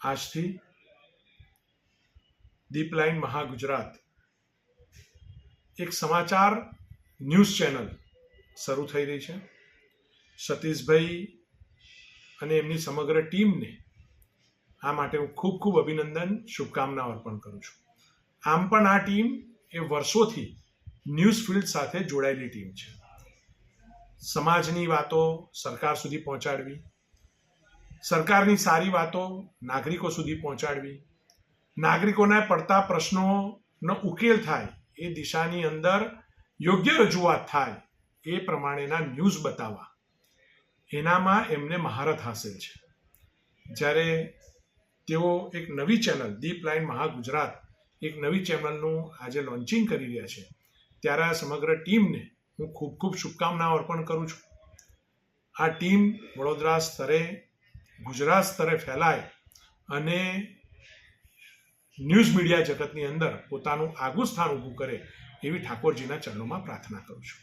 આજથી દીપલાઇન મહાગુજરાત એક સમાચાર ન્યૂઝ ચેનલ શરૂ થઈ રહી છે. સતીશભાઈ અને એમની સમગ્ર ટીમને આ માટે હું ખૂબ ખૂબ અભિનંદન, શુભકામનાઓ અર્પણ કરું છું. આમ પણ આ ટીમ એ વર્ષોથી ન્યૂઝ ફિલ્ડ સાથે જોડાયેલી ટીમ છે. સમાજની વાતો સરકાર સુધી પહોંચાડવી સરકારની સારી વાતો નાગરિકો સુધી પહોંચાડવી, નાગરિકોના પડતા પ્રશ્નોનો ઉકેલ થાય, એ દિશાની અંદર યોગ્ય રજૂઆત થાય, એ પ્રમાણેના ન્યૂઝ બતાવવા. એનામાં એમને મહારત હાંસલ છે. જ્યારે તેઓ એક નવી ચેનલ દીપ લાઇન મહાગુજરાત, એક નવી ચેનલનું આજે લોન્ચિંગ કરી રહ્યા છે, ત્યારે આ સમગ્ર ટીમને હું ખૂબ ખૂબ શુભકામનાઓ અર્પણ કરું છું. આ ટીમ વડોદરા સ્તરે ગુજરાત સ્તરે ફેલાય અને ન્યૂઝ મીડિયા જગતની અંદર પોતાનું આગવું સ્થાન ઊભું કરે એવી ઠાકોરજીના ચરણોમાં પ્રાર્થના કરું છું.